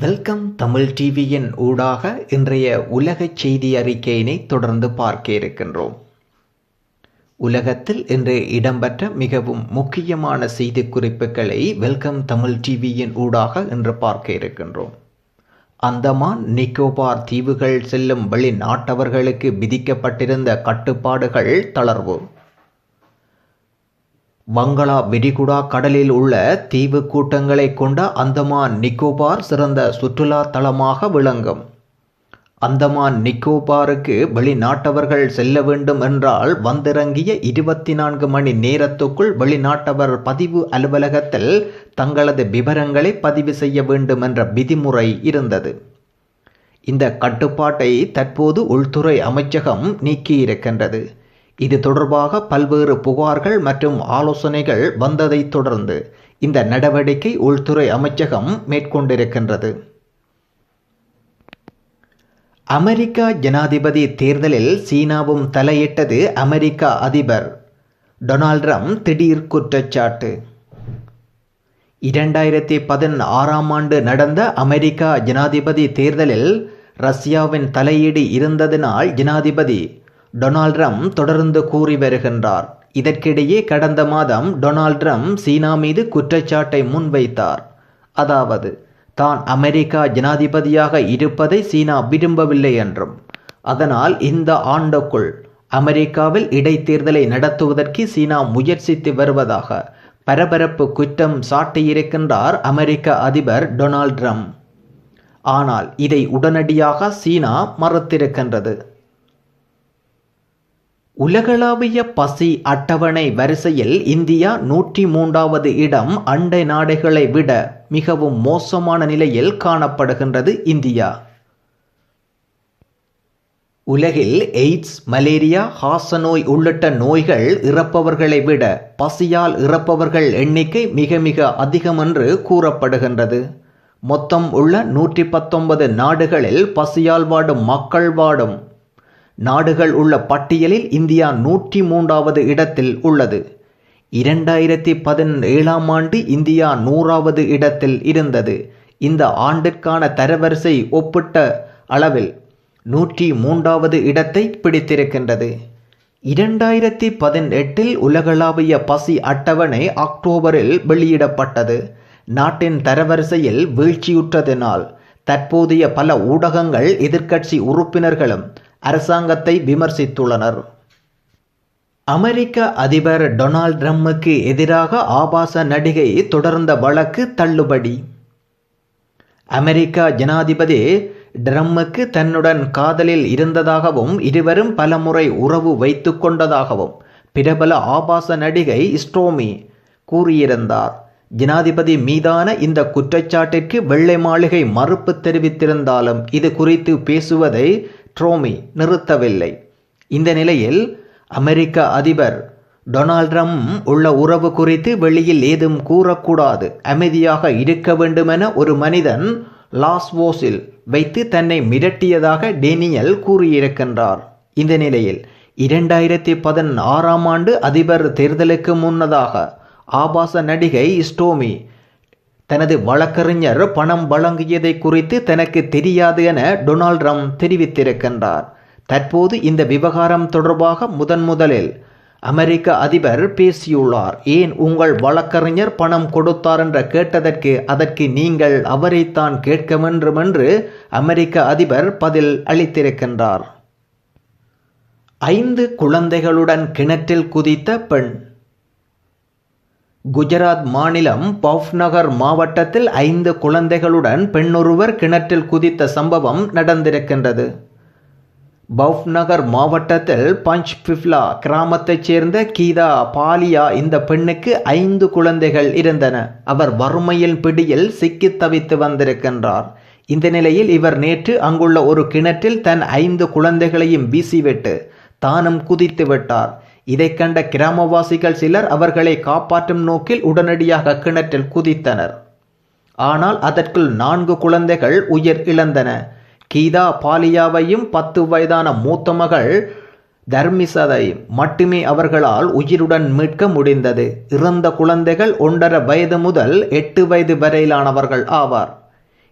Welcome Tamil டிவியின் ஊடாக இன்றைய உலக செய்தி அறிக்கையினை தொடர்ந்து பார்க்க இருக்கின்றோம். உலகத்தில் இன்று இடம்பெற்ற மிகவும் முக்கியமான செய்தி குறிப்புகளை வெல்கம் தமிழ் டிவியின் ஊடாக இன்று பார்க்க இருக்கின்றோம். அந்தமான் நிக்கோபார் தீவுகள் செல்லும் வெளிநாட்டவர்களுக்கு விதிக்கப்பட்டிருந்த கட்டுப்பாடுகள் தளர்வு. வங்களா விரிகுடா கடலில் உள்ள தீவு கூட்டங்களை கொண்ட அந்தமான் நிக்கோபார் சிறந்த சுற்றுலா தலமாக விளங்கும். அந்தமான் நிக்கோபாருக்கு வெளிநாட்டவர்கள் செல்ல வேண்டும் என்றால் வந்திறங்கிய இருபத்தி நான்கு மணி நேரத்துக்குள் வெளிநாட்டவர் பதிவு அலுவலகத்தில் தங்களது விவரங்களை பதிவு செய்ய வேண்டும் என்ற விதிமுறை இருந்தது. இந்த கட்டுப்பாட்டை தற்போது உள்துறை அமைச்சகம் நீக்கியிருக்கின்றது. இது தொடர்பாக பல்வேறு புகார்கள் மற்றும் ஆலோசனைகள் வந்ததைத் தொடர்ந்து இந்த நடவடிக்கை உள்துறை அமைச்சகம் மேற்கொண்டிருக்கின்றது. அமெரிக்கா ஜனாதிபதி தேர்தலில் சீனாவும் தலையிட்டது அமெரிக்கா அதிபர் டொனால்ட் ட்ரம்ப் திடீர் குற்றச்சாட்டு. இரண்டாயிரத்தி பதினாறாம் ஆண்டு நடந்த அமெரிக்கா ஜனாதிபதி தேர்தலில் ரஷ்யாவின் தலையீடு இருந்ததினால் ஜனாதிபதி டொனால்ட் ட்ரம்ப் தொடர்ந்து கூறி வருகின்றார். இதற்கிடையே கடந்த மாதம் டொனால்ட் ட்ரம்ப் சீனா மீது குற்றச்சாட்டை முன்வைத்தார். அதாவது தான் அமெரிக்கா ஜனாதிபதியாக இருப்பதை சீனா விரும்பவில்லை என்றும் அதனால் இந்த ஆண்டுக்குள் அமெரிக்காவில் இடைத்தேர்தலை நடத்துவதற்கு சீனா முயற்சித்து வருவதாக பரபரப்பு குற்றம் சாட்டியிருக்கின்றார் அமெரிக்க அதிபர் டொனால்ட் ட்ரம்ப். ஆனால் இதை உடனடியாக சீனா மறுத்திருக்கின்றது. உலகளாவிய பசி அட்டவணை வரிசையில் இந்தியா நூற்றி மூன்றாவது இடம் அண்டை நாடுகளை விட மிகவும் மோசமான நிலையில் காணப்படுகின்றது இந்தியா. உலகில் எய்ட்ஸ் மலேரியா ஹாசநோய் உள்ளிட்ட நோய்கள் இறப்பவர்களை விட பசியால் இறப்பவர்கள் எண்ணிக்கை மிக மிக அதிகம் என்று கூறப்படுகின்றது. மொத்தம் உள்ள நூற்றி பத்தொன்பது நாடுகளில் பசியால் வாடும் மக்கள் வாடும் நாடுகள் உள்ள பட்டியலில் இந்தியா நூற்றி மூன்றாவது இடத்தில் உள்ளது. இரண்டாயிரத்தி பதினேழாம் ஆண்டு இந்தியா நூறாவது இடத்தில் இருந்தது. இந்த ஆண்டிற்கான தரவரிசை ஒப்பிட்ட அளவில் நூற்றி மூன்றாவது இடத்தை பிடித்திருக்கின்றது. இரண்டாயிரத்தி பதினெட்டில் உலகளாவிய பசி அட்டவணை அக்டோபரில் வெளியிடப்பட்டது. நாட்டின் தரவரிசையில் வீழ்ச்சியுற்றதினால் தற்போதைய பல ஊடகங்கள் எதிர்க்கட்சி உறுப்பினர்களும் அரசாங்கத்தை விமர்சித்துள்ளனர். அமெரிக்க அதிபர் டொனால்ட் ட்ரம்முக்கு எதிராக ஆபாச நடிகை தொடர்ந்த வழக்கு தள்ளுபடி. அமெரிக்கா ஜனாதிபதி ட்ரம்முக்கு தன்னுடன் காதலில் இருந்ததாகவும் இருவரும் பலமுறை உறவு வைத்து கொண்டதாகவும் பிரபல ஆபாச நடிகை ஸ்ட்ரோமி கூறியிருந்தார். ஜனாதிபதி மீதான இந்த குற்றச்சாட்டிற்கு வெள்ளை மாளிகை மறுப்பு தெரிவித்திருந்தாலும் இது குறித்து பேசுவதை ட்ரோமி நிறுத்தவில்லை. இந்த நிலையில் அமெரிக்க அதிபர் டொனால்ட் ட்ரம்ப் உள்ள உறவு குறித்து வெளியில் ஏதும் கூறக்கூடாது அமைதியாக இருக்க வேண்டுமென ஒரு மனிதன் லாஸ்வோஸில் வைத்து தன்னை மிரட்டியதாக டேனியல் கூறியிருக்கின்றார். இந்த நிலையில் இரண்டாயிரத்தி பதினாறாம் ஆண்டு அதிபர் தேர்தலுக்கு முன்னதாக ஆபாச நடிகை ஸ்டோமி தனது வழக்கறிஞர் பணம் வழங்கியதை குறித்து தனக்கு தெரியாது என டொனால்ட் ட்ரம்ப் தெரிவித்திருக்கின்றார். தற்போது இந்த விவகாரம் தொடர்பாக முதன் முதலில் அமெரிக்க அதிபர் பேசியுள்ளார். ஏன் உங்கள் வழக்கறிஞர் பணம் கொடுத்தார் என்ற கேட்டதற்கு அதற்கு நீங்கள் அவரைத்தான் கேட்க வேண்டும் என்று அமெரிக்க அதிபர் பதில் அளித்திருக்கின்றார். ஐந்து குழந்தைகளுடன் கிணற்றில் குதித்த பெண் குஜராத் மாநிலம் பவ்நகர் மாவட்டத்தில் ஐந்து குழந்தைகளுடன் பெண்ணொருவர் கிணற்றில் குதித்த சம்பவம் நடந்திருக்கின்றது. பவ்நகர் மாவட்டத்தில் பஞ்ச் பிப்லா கிராமத்தைச் சேர்ந்த கீதா பாலியா இந்த பெண்ணுக்கு ஐந்து குழந்தைகள் இருந்தன. அவர் வறுமையின் பிடியில் சிக்கி தவித்து வந்திருக்கின்றார். இந்த நிலையில் இவர் நேற்று அங்குள்ள ஒரு கிணற்றில் தன் ஐந்து குழந்தைகளையும் வீசிவிட்டு தானும் குதித்து விட்டார். இதை கண்ட கிராமவாசிகள் சிலர் அவர்களை காப்பாற்றும் நோக்கில் உடனடியாக கிணற்றில் குதித்தனர். ஆனால் அதற்குள் நான்கு குழந்தைகள் உயிர் இழந்தன. கீதா பாலியாவையும் பத்து வயதான மூத்த மகள் தர்மிசதை மட்டுமே அவர்களால் உயிருடன் மீட்க முடிந்தது. இறந்த குழந்தைகள் ஒன்றரை வயது முதல் எட்டு வயது வரையிலானவர்கள் ஆவார்.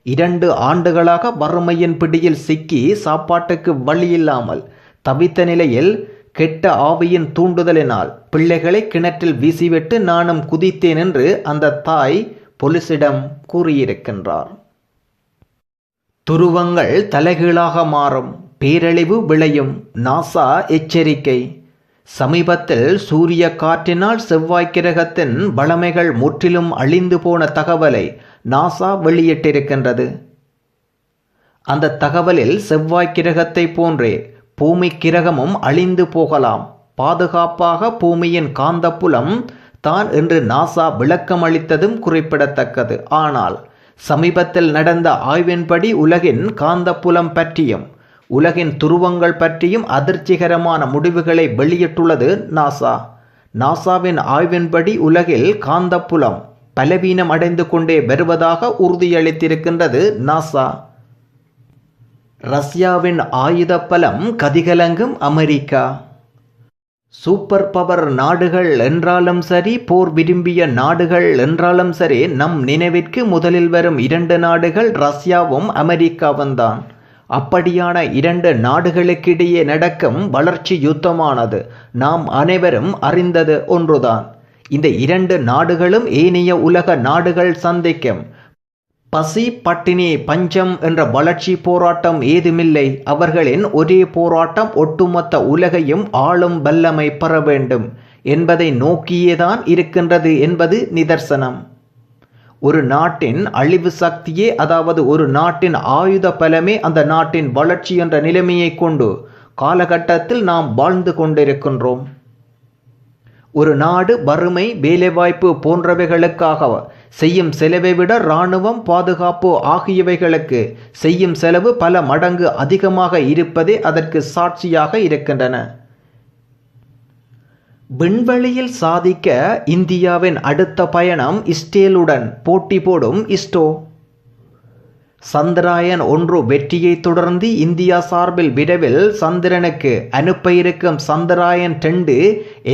இரண்டு ஆண்டுகளாக வறுமையின் பிடியில் சிக்கி சாப்பாட்டுக்கு வழியில்லாமல் தவித்த நிலையில் கெட்ட ஆவியின் தூண்டுதலினால் பிள்ளைகளை கிணற்றில் வீசிவிட்டு நானும் குதித்தேன் என்று அந்த தாய் போலீசிடம் கூறியிருக்கின்றார். துருவங்கள் தலைகீழாக மாறும் பேரழிவு விளையும் நாசா எச்சரிக்கை. சமீபத்தில் சூரிய காற்றினால் செவ்வாய் கிரகத்தின் வளமைகள் முற்றிலும் அழிந்து போன தகவலை நாசா வெளியிட்டிருக்கின்றது. அந்த தகவலில் செவ்வாய் கிரகத்தை போன்றே பூமி கிரகமும் அழிந்து போகலாம். பாதுகாப்பாக பூமியின் காந்தப்புலம் தான் என்று நாசா விளக்கம் அளித்ததும் குறிப்பிடத்தக்கது. ஆனால் சமீபத்தில் நடந்த ஆய்வின்படி உலகின் காந்தப்புலம் பற்றியும் உலகின் துருவங்கள் பற்றியும் அதிர்ச்சிகரமான முடிவுகளை வெளியிட்டுள்ளது நாசா. நாசாவின் ஆய்வின்படி உலகில் காந்தப்புலம் பலவீனம் அடைந்து கொண்டே வருவதாக உறுதியளித்திருக்கின்றது நாசா. ரஷ்யாவின் ஆயுத பலம் கதிகலங்கும் அமெரிக்கா. சூப்பர் பவர் நாடுகள் என்றாலும் சரி போர் விரும்பிய நாடுகள் என்றாலும் சரி நம் நினைவிற்கு முதலில் வரும் இரண்டு நாடுகள் ரஷ்யாவும் அமெரிக்காவும் தான். அப்படியான இரண்டு நாடுகளுக்கிடையே நடக்கும் வளர்ச்சி யுத்தமானது நாம் அனைவரும் அறிந்தது ஒன்றுதான். இந்த இரண்டு நாடுகளும் ஏனைய உலக நாடுகள் சந்திக்கும். பசி பட்டினி பஞ்சம் என்ற வளர்ச்சி போராட்டம் ஏதுமில்லை. அவர்களின் ஒரே போராட்டம் ஒட்டுமொத்த உலகையும் ஆளும் வல்லமை பெற வேண்டும் என்பதை நோக்கியேதான் இருக்கின்றது என்பது நிதர்சனம். ஒரு நாட்டின் அழிவு சக்தியே அதாவது ஒரு நாட்டின் ஆயுத பலமே அந்த நாட்டின் வளர்ச்சி என்ற நிலைமையை கொண்டு காலகட்டத்தில் நாம் வாழ்ந்து கொண்டிருக்கின்றோம். ஒரு நாடு வறுமை வேலைவாய்ப்பு போன்றவைகளுக்காக செய்யும் செலவை விட இராணுவம் பாதுகாப்பு ஆகியவைகளுக்கு செய்யும் செலவு பல மடங்கு அதிகமாக இருப்பதே அதற்கு சாட்சியாக இருக்கின்றன. விண்வெளியில் சாதிக்க இந்தியாவின் அடுத்த பயணம் இஸ்ரேலுடன் போட்டி போடும் இஸ்டோ சந்திராயன் ஒன்று வெற்றியை தொடர்ந்து இந்தியா சார்பில் விரைவில் சந்திரனுக்கு அனுப்ப இருக்கும் சந்திராயன் ரெண்டு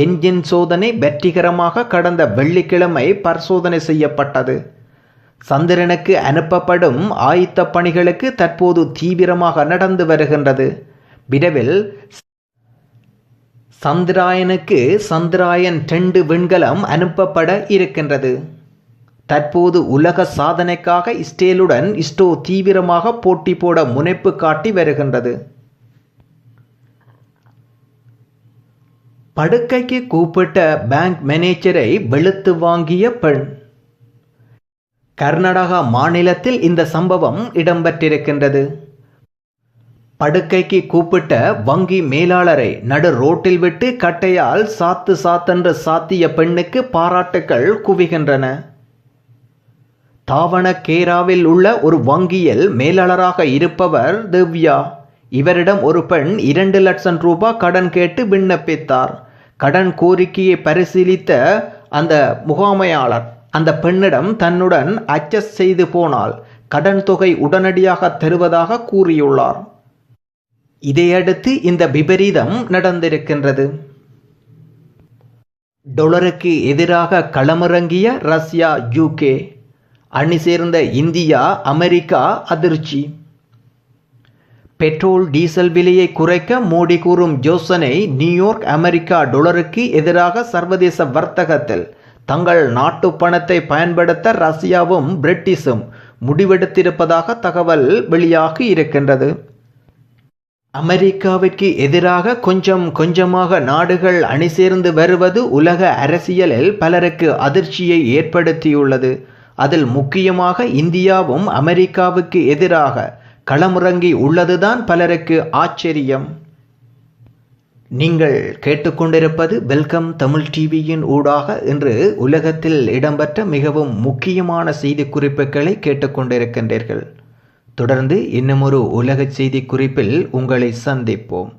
என்ஜின் சோதனை வெற்றிகரமாக கடந்த வெள்ளிக்கிழமை பரிசோதனை செய்யப்பட்டது. சந்திரனுக்கு அனுப்பப்படும் ஆயத்த பணிகளுக்கு தற்போது தீவிரமாக நடந்து வருகின்றது. விரைவில் சந்திராயனுக்கு சந்திராயன் ரெண்டு விண்கலம் அனுப்பப்பட இருக்கின்றது. தற்போது உலக சாதனைக்காக இஸ்ரேலுடன் இஸ்ரோ தீவிரமாக போட்டி போட முனைப்பு காட்டி வருகின்றது. படுக்கைக்கு கூப்பிட்ட பேங்க் மேனேஜரை வெளுத்து வாங்கிய பெண். கர்நாடகா மாநிலத்தில் இந்த சம்பவம் இடம்பெற்றிருக்கின்றது. படுக்கைக்கு கூப்பிட்ட வங்கி மேலாளரை நடு ரோட்டில் விட்டு கட்டையால் சாத்து சாத்தென்று சாத்திய பெண்ணுக்கு பாராட்டுக்கள் குவிகின்றன. தாவணகேராவில் உள்ள ஒரு வங்கியில் மேலாளராக இருப்பவர் திவ்யா. இவரிடம் ஒரு பெண் இரண்டு லட்சம் ரூபாய் கடன் கேட்டு விண்ணப்பித்தார். கடன் கோரிக்கையை பரிசீலித்த அந்த முகாமையாளர் அந்த பெண்ணிடம் தன்னுடன் அட்ஜஸ்ட் செய்து போனால் கடன் தொகை உடனடியாக தருவதாக கூறியுள்ளார். இதையடுத்து இந்த விபரீதம் நடந்திருக்கின்றது. டொலருக்கு எதிராக களமிறங்கிய ரஷ்யா யூகே அணி சேர்ந்த இந்தியா அமெரிக்கா அதிர்ச்சி. பெட்ரோல் டீசல் விலையை குறைக்க மோடி கூறும் யோசனை நியூயார்க் அமெரிக்கா டொலருக்கு எதிராக சர்வதேச வர்த்தகத்தில். தங்கள் நாட்டு பணத்தை பயன்படுத்த ரஷ்யாவும் பிரிட்டிஷும் முடிவெடுத்திருப்பதாக தகவல் வெளியாகி இருக்கின்றது. அமெரிக்காவிற்கு எதிராக கொஞ்சம் கொஞ்சமாக நாடுகள் அணி சேர்ந்து வருவது உலக அரசியலில் பலருக்கு அதிர்ச்சியை ஏற்படுத்தியுள்ளது. அதில் முக்கியமாக இந்தியாவும் அமெரிக்காவுக்கு எதிராக களமுறங்கி உள்ளதுதான் பலருக்கு ஆச்சரியம். நீங்கள் கேட்டுக்கொண்டிருப்பது வெல்கம் தமிழ் டிவியின் ஊடாக இன்று உலகத்தில் இடம்பெற்ற மிகவும் முக்கியமான செய்தி குறிப்புகளை கேட்டுக்கொண்டிருக்கின்றீர்கள். தொடர்ந்து இன்னுமொரு உலக செய்தி குறிப்பில் உங்களை சந்திப்போம்.